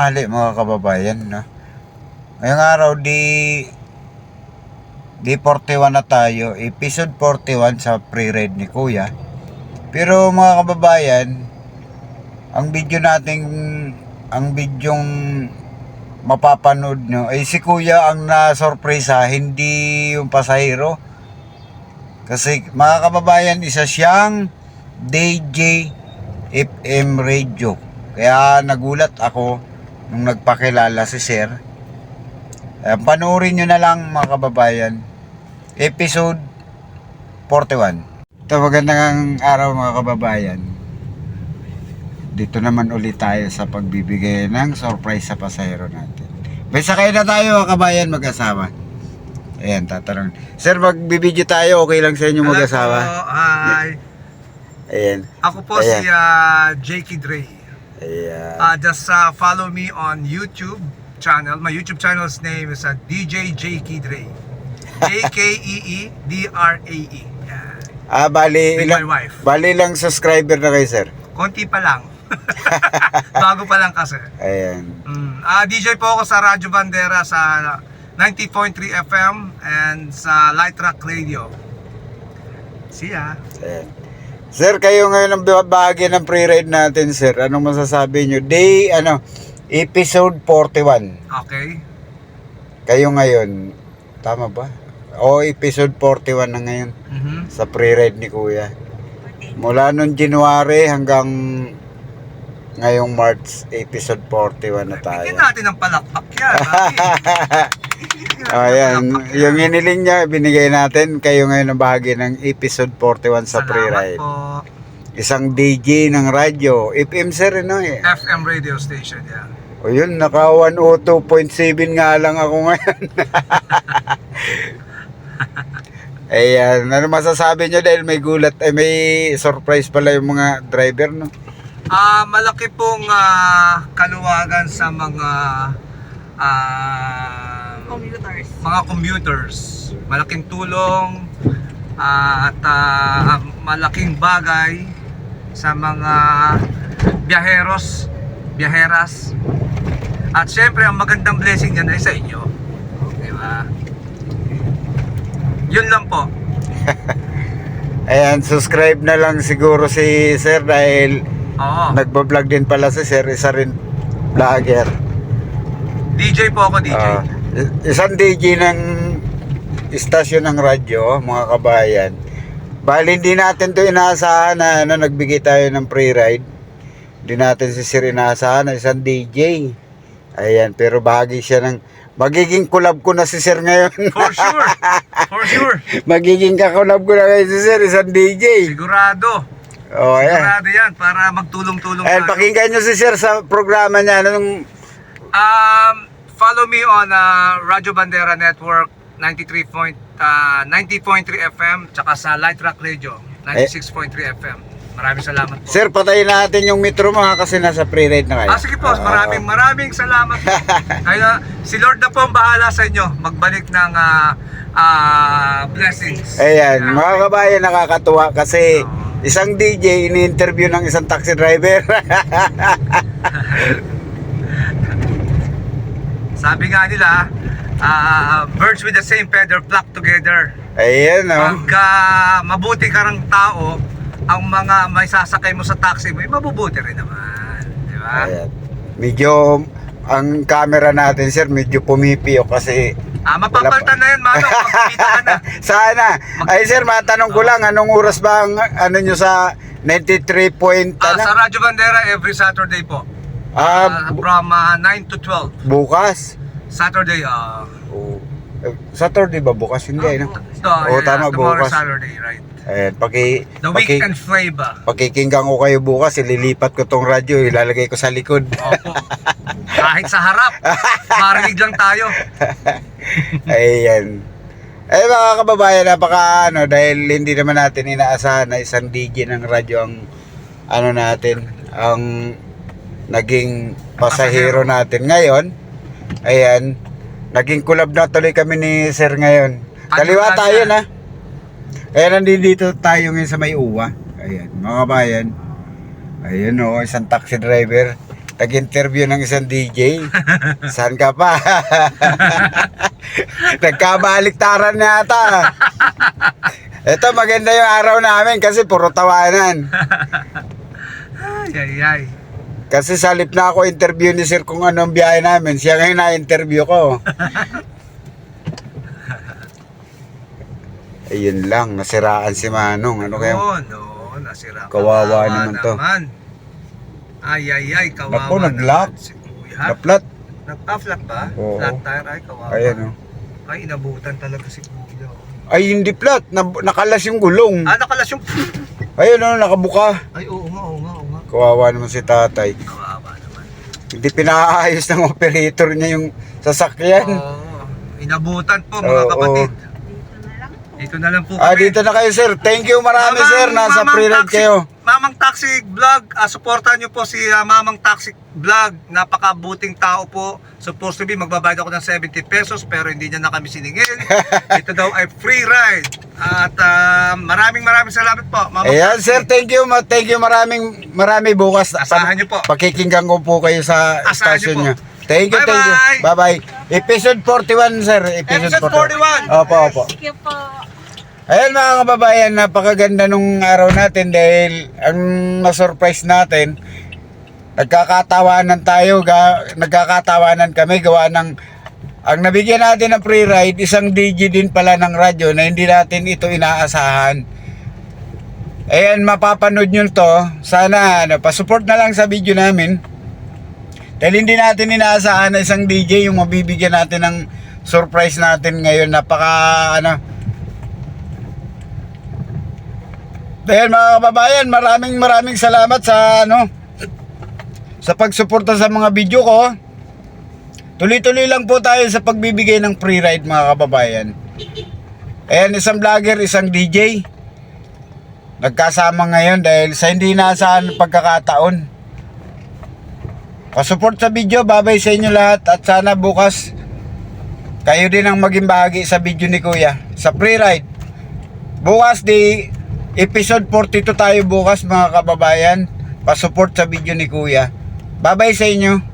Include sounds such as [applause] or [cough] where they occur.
tanghali mga kababayan, no? Ngayong araw, di... Di 41 na tayo. Episode 41 sa pre-read ni Kuya. Pero mga kababayan, ang video nating... Ang bidyong mapapanood nyo ay si Kuya ang na-sorpresa, hindi yung pasahero. Kasi mga kababayan, isa siyang DJ FM radio. Kaya nagulat ako nung nagpakilala si Sir. Eh, panoorin nyo na lang mga kababayan. Episode 41. Ito magandang araw mga kababayan. Dito naman ulit tayo sa pagbibigay ng surprise sa pasahero natin. May sakay na tayo mga kabayan mag-asawa. Ayan, tatanong. Sir, magbibideo tayo. Okay lang sa inyo Hello mag-asawa? po, Hi. Ayan. Ako po Ayan. si uh, Jakey Dre. Ayan. Uh, just uh, follow me on YouTube channel. My YouTube channel's name is uh, DJ Jakey Dre. [laughs] E J-K-E-E-D-R-A-E. Yan. Ah, bali, With ilang, my wife. bali lang subscriber na kayo, sir. Konti pa lang. [laughs] [laughs] Bago pa lang kasi. Ayan. Mm. Ah, DJ po ako sa Radyo Bandera sa 90.3 FM and sa Light Rock Radio. See ya. Ayan. Sir, kayo ngayon ang bahagi ng pre-ride natin, sir. Anong masasabi nyo? Day, ano, episode 41. Okay. Kayo ngayon, tama ba? O, episode 41 na ngayon Mhm. sa pre-ride ni Kuya. Mula nung January hanggang ngayong March, episode 41 na tayo. Bigyan natin ng palakpak yan. [laughs] Ng [laughs] Ayan, yan. yung iniling niya, binigay natin kayo ngayon ang bahagi ng episode 41 sa pre-ride. po. Isang DJ ng radyo. FM sir, no eh. FM radio station yan. O yun, naka 102.7 nga lang ako ngayon. [laughs] Ayan, ano masasabi nyo dahil may gulat, ay may surprise pala yung mga driver, no? Ah, malaki pong ah, kaluwagan sa mga ah, commuters. mga commuters. Malaking tulong ah, at ah, malaking bagay sa mga biyaheros, biyaheras. At syempre, ang magandang blessing dyan ay sa inyo. Di ba? Yun lang po. [laughs] Ayan, subscribe na lang siguro si sir dahil Oo. nagbablog din pala si sir, isa rin vlogger. DJ po ako, DJ. Ah, isang DJ ng istasyon ng radyo, mga kabayan. Bali, hindi natin to inaasahan na ano, nagbigay tayo ng pre-ride. Hindi natin si Sir inaasahan na isang DJ. Ayan, pero bahagi siya ng... Magiging collab ko na si Sir ngayon. For sure. For sure. [laughs] magiging kakolab ko na ngayon si Sir, isang DJ. Sigurado. Oh, ayan. Sigurado yan para magtulong-tulong Ayan, tayo. pakinggan nyo si Sir sa programa niya. Anong... Um, follow me on uh, Radyo Bandera Network 93 point, uh, 90.3 FM tsaka sa Light Rock Radio 96.3 FM. Maraming salamat po. Sir, patayin natin yung metro mo ha, kasi nasa pre-ride na kayo. Ah, sige po, Oo. maraming maraming salamat po. [laughs] Kaya si Lord na po ang bahala sa inyo magbalik ng ah, ah, blessings. Ayan, mga kabayan nakakatuwa kasi isang DJ ini-interview ng isang taxi driver. [laughs] Sabi nga nila, ah, birds with the same feather flock together. Ayan oh. Pagka mabuti ka ng tao, ang mga may sasakay mo sa taxi mo, eh, mabubuti rin naman. Di ba? Ayan. Medyo ang camera natin sir medyo pumipiyo kasi Ah, mapapaltan na yan, Manong. Magkikita ka na. [laughs] sana ay sir matanong ko lang anong oras ba ang ano nyo sa 93 point Ah, ano? sa Radyo Bandera, every Saturday po. Ah, Ah, from ah, 9 to 12. bukas. Saturday, ah... Oh. Eh, Saturday ba bukas hindi no? ito, Oo, yeah, tama, tomorrow bukas. Saturday, right. Ayan, paki, The paki, weekend flavor. pakikinggan ko kayo bukas, ililipat ko tong radyo, ilalagay ko sa likod. Opo. [laughs] Kahit sa harap, marinig lang tayo. [laughs] Ayan. Eh mga kababayan, napaka ano, dahil hindi naman natin inaasahan na isang DJ ng radyo ang ano natin, ang naging pasahero natin ngayon. Ayan, naging collab na tuloy kami ni Sir ngayon. Kaliwa tayo na. Kaya nandito tayo ngayon sa may uwa. Ayan, mga kabayan. Ayan o, isang taxi driver. nag-interview ng isang DJ. [laughs] Saan ka pa? [laughs] Nagkabaliktaran na ata. Ito, maganda yung araw namin kasi puro tawanan. [laughs] Ay, ay, ay. Kasi sa halip na ako interview ni Sir kung anong biyahe namin, siya ngayon na-interview ko. [laughs] Ayun lang, nasiraan si Manong. Ano kaya? Oo, no, nasira. Kawawa naman to. Ay, ay, ay, kawawa Naku, nag-lock. naman si Kuya. Naplat. Nagpa-flat ba? Oo. Flat tire, ay, kawawa. Ayan oh. Ay, inabutan talaga si Kuya. oh. Ay, hindi plat. Nab- nakalas yung gulong. Ah, nakalas yung... Ayun oh, nakabuka. Ay, oo nga, oo nga, oo nga. Kawawa naman si tatay. Kawawa naman. Hindi pinaayos ng operator niya yung sasakyan. Oo. Inabutan po, mga Oo. kapatid. Dito na lang po Ah, kami. dito na kayo sir. Thank you marami Mamang- sir. Nasa Mamang pre-ride Taxi- kayo. Mamang Taxi Vlog, ah, supportan niyo po si ah, Mamang Taxi Vlog. Napakabuting tao po. Supposed to be magbabayad ako ng 70 pesos pero hindi niya na kami siningil. [laughs] Ito daw ay free ride. At ah, maraming maraming salamat po. Mamang Ayan sir, thank you. ma- Thank you maraming marami bukas. Asahan niyo po. Pakikinggan ko po kayo sa Asahan station niyo niyo. po. Thank you, thank you. Bye-bye. Bye-bye. Episode 41 sir. Episode 41. Opo, opo. Thank you po. Ayan mga kababayan, napakaganda nung araw natin dahil ang na-surprise natin, nagkakatawanan tayo, ga, nagkakatawanan kami gawa ng ang nabigyan natin ng free ride, isang DJ din pala ng radyo na hindi natin ito inaasahan. Ayan, mapapanood nyo to. Sana, ano, pasupport na lang sa video namin. Dahil hindi natin inaasahan na isang DJ yung mabibigyan natin ng surprise natin ngayon. Napaka, ano, Dahil mga kababayan, maraming maraming salamat sa ano sa pagsuporta sa mga video ko. Tuloy-tuloy lang po tayo sa pagbibigay ng free ride mga kababayan. Ayan, isang vlogger, isang DJ. Nagkasama ngayon dahil sa hindi naasahan pagkakataon. Pasupport sa video, babay sa inyo lahat at sana bukas kayo din ang maging bahagi sa video ni Kuya sa free ride. Bukas di episode 42 tayo bukas mga kababayan. Pasupport sa video ni Kuya. Bye-bye sa inyo.